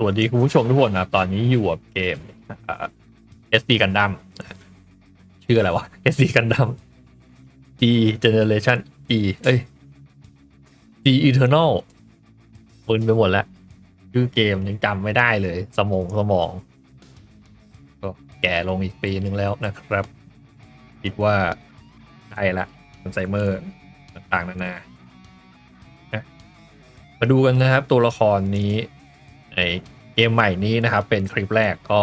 สวัสดีคุณผู้ชมทุกคนนะตอนนี้อยู่กับเกมอ่า SD Gundam ชื่ออะไรวะ SD Gundam G Generation E เอ้ย G Eternal มึนไปหมดแล้ว ชื่อเกมยังจำไม่ได้เลย สมองสมอง ก็แก่ลงอีกปีนึงแล้วนะครับ คิดว่าได้ละอัลไซเมอร์ต่างๆนานานะมาดูกันนะครับ ตัวละครนี้ ในเกมใหม่นี้นะครับ เป็นคลิปแรกก็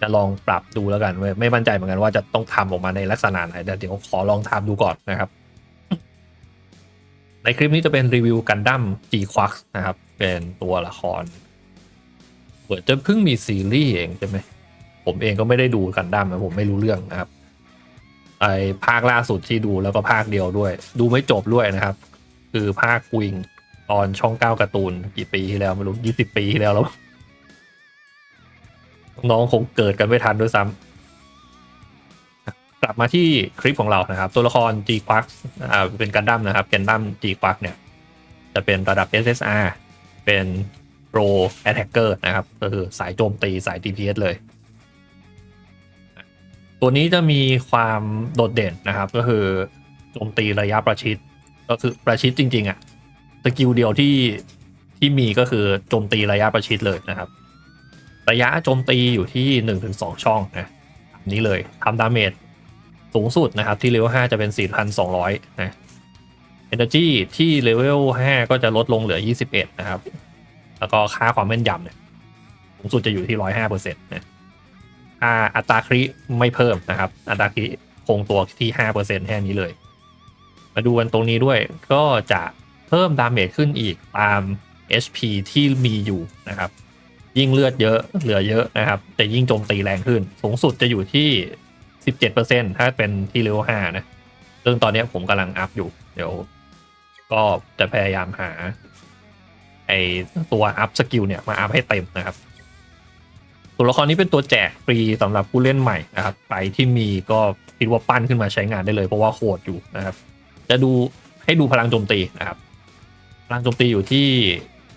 จะลองปรับดูแล้วกัน ไม่มั่นใจเหมือนกันว่าจะต้องทำออกมาในลักษณะไหนแต่เดี๋ยวขอลองทำดูก่อนนะครับ ในคลิปนี้จะเป็นรีวิวกันดั้ม G q u a x นะครับ เป็นตัวละครเปิดจะเพิ่งมีซีรีส์เองใช่ไหมผมเองก็ไม่ได้ดูกันดั้มนะผมไม่รู้เรื่องนะครับไอภาคล่าสุดที่ดูแล้วก็ภาคเดียวด้วย ดูไม่จบด้วยนะครับ คือภาควิง ตอนช่องเก้าการ์ตูนกี่ปีที่แล้วไม่รู้ยี่สิบปีที่แล้วแล้ว น้องคงเกิดกันไม่ทันด้วยซ้ำกลับมาที่คลิปของเรานะครับ ตัวละคร G q u a c อ่าเป็นกันดั้มนะครับกันดั้ม G q u a c เนี่ย จะเป็นระดับ SSR เป็น Pro Attacker นะครับก็คือสายโจมตีสาย DPS เลย ตัวนี้จะมีความโดดเด่นนะครับ ก็คือโจมตีระยะประชิด ก็คือประชิดจริง ๆอะ สกิลเดียวที่ที่มีก็คือโจมตีระยะประชิดเลยนะครับ ระยะโจมตีอยู่ที่ 1-2 ช่องนะนี้เลยทำดาเมจสูงสุดนะครับ ที่เลเวล5จะเป็น 4,200 นะ Energy ที่เลเวล5ก็จะลดลงเหลือ 21 นะครับ แล้วก็ค่าความแม่นยำเนี่ยสูงสุดจะอยู่ที่ 105%นะค่าอัตราคริไม่เพิ่มนะครับ อัตราคริคงตัวที่ 5%แค่นี้เลย มาดูกันตรงนี้ด้วยก็จะ เพิ่มดาเมจขึ้นอีกตาม HP ที่มีอยู่นะครับ ยิ่งเลือดเยอะเหลือเยอะนะครับแต่ยิ่งโจมตีแรงขึ้น สูงสุดจะอยู่ที่ 17%ถ้าเป็นที่เลเวล5นะซึ่งตอนนี้ผมกำลังอัพอยู่ เดี๋ยว ก็จะพยายามหา ไอตัวอัพสกิลเนี่ยมาอัพให้เต็มนะครับตัวละครนี้เป็นตัวแจกฟรีสำหรับผู้เล่นใหม่นะครับใครที่มีก็คิดว่าปั้นขึ้นมาใช้งานได้เลยเพราะว่าโหดอยู่นะครับ จะดูให้ดูพลังโจมตีนะครับ พลังโจมตีอยู่ที่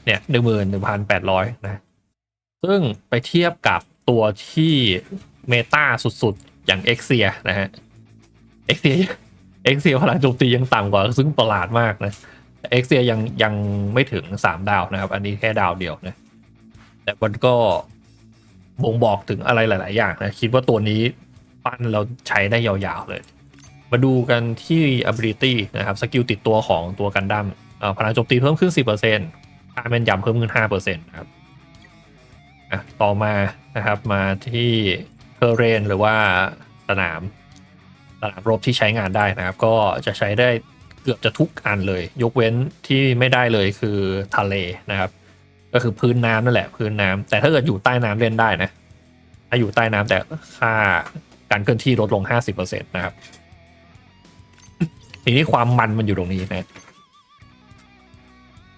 เนี่ยหนึ่งหมื่นหนึ่งพันแปดร้อยนะ ซึ่งไปเทียบกับตัวที่เมตาสุดๆ อย่างเอ็กเซียนะฮะเอ็กเซียเอ็กเซียพลังโจมตียังต่ำกว่า ซึ่งประหลาดมากนะเอ็กเซียยังยังไม่ถึงสามดาวนะครับ อันนี้แค่ดาวเดียวนะ แต่มันก็บ่งบอกถึงอะไรหลาย ๆ อย่างนะ คิดว่าตัวนี้ปั้นเราใช้ได้ยาว ๆ เลย มาดูกันที่ ability นะครับ สกิลติดตัวของตัวกันดั้ม พลังโจมตีเพิ่มขึ้น 10%ค่าแม่นยำเพิ่มขึ้น 5%นะครับต่อมานะครับมาที่เทอร์เรนหรือว่าสนามสนามรบที่ใช้งานได้นะครับ ก็จะใช้ได้เกือบจะทุกอันเลย ยกเว้นที่ไม่ได้เลยคือทะเลนะครับ ก็คือพื้นน้ำนั่นแหละพื้นน้ำแต่ถ้าเกิดอยู่ใต้น้ำเล่นได้นะถ้าอยู่ใต้น้ำแต่ค่าการเคลื่อนที่ลดลง 50%นะครับทีนี้ความมันมันอยู่ตรงนี้นะ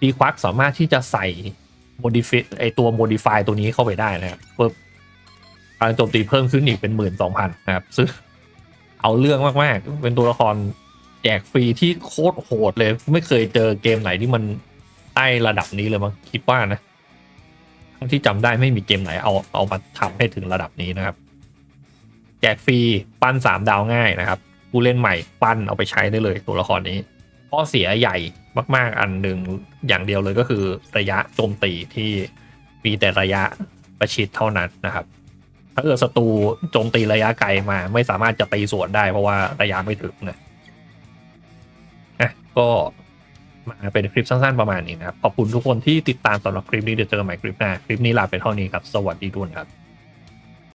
ดีควักสามารถที่จะใส่โมดิฟไอตัวโมดิฟายตัวนี้เข้าไปได้นะครับปุ๊บพลังโจมตีเพิ่มขึ้นอีกเป็นหมื่นสองพันนะครับ ซึ่งเอาเรื่องมาก ๆ เป็นตัวละครแจกฟรีที่โคตรโหดเลย ไม่เคยเจอเกมไหนที่มันใต้ระดับนี้เลยมั้งคิดว่านะทั้งที่จำได้ไม่มีเกมไหนเอาเอามาทำให้ถึงระดับนี้นะครับ แจกฟรีปั้นสามดาวง่ายนะครับผู้เล่นใหม่ปั้นเอาไปใช้ได้เลยตัวละครนี้ ข้อเสียใหญ่มาก ๆ อันหนึ่งอย่างเดียวเลยก็คือระยะโจมตีที่มีแต่ระยะประชิดเท่านั้นนะครับ ถ้าเกิดศัตรูโจมตีระยะไกลมา ไม่สามารถจะตีสวนได้เพราะว่าระยะไม่ถึงนะอะก็มาเป็นคลิปสั้นๆประมาณนี้นะครับ ขอบคุณทุกคนที่ติดตามสำหรับคลิปนี้เดี๋ยวเจอกันใหม่คลิปหน้า คลิปนี้ลาไปเท่านี้ครับ สวัสดีทุกคนครับ